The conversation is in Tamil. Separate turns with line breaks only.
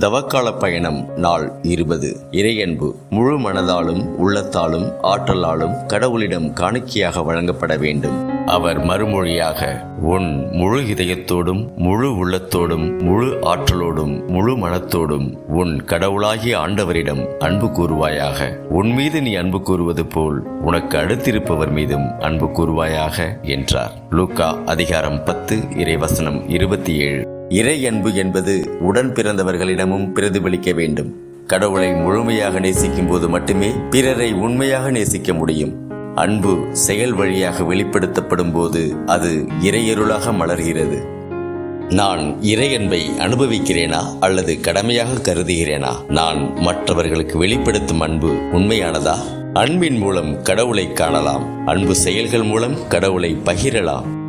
தவக்கால பயணம் நாள் இருபது. இறையன்பு முழு மனதாலும் உள்ளத்தாலும் ஆற்றலாலும் கடவுளிடம் காணிக்கையாக வழங்கப்பட வேண்டும். அவர் மறுமொழியாக உன் முழு இதயத்தோடும் முழு உள்ளத்தோடும் முழு ஆற்றலோடும் முழு மனத்தோடும் உன் கடவுளாகிய ஆண்டவரிடம் அன்பு கூறுவாயாக. உன் மீது நீ அன்பு கூறுவது போல் உனக்கு அடுத்திருப்பவர் மீதும் அன்பு கூறுவாயாக என்றார். லூக்கா அதிகாரம் பத்து இறைவசனம் இருபத்தி ஏழு. இறை அன்பு என்பது உடன் பிறந்தவர்களிடமும் பிரதிபலிக்க வேண்டும். கடவுளை முழுமையாக நேசிக்கும் போது மட்டுமே பிறரை உண்மையாக நேசிக்க முடியும். அன்பு செயல் வழியாக வெளிப்படுத்தப்படும் போது அது இறையருளாக மலர்கிறது. நான் இறையன்பை அனுபவிக்கிறேனா அல்லது கடமையாக கருதுகிறேனா? நான் மற்றவர்களுக்கு வெளிப்படுத்தும் அன்பு உண்மையானதா? அன்பின் மூலம் கடவுளை காணலாம். அன்பு செயல்கள் மூலம் கடவுளை பகிரலாம்.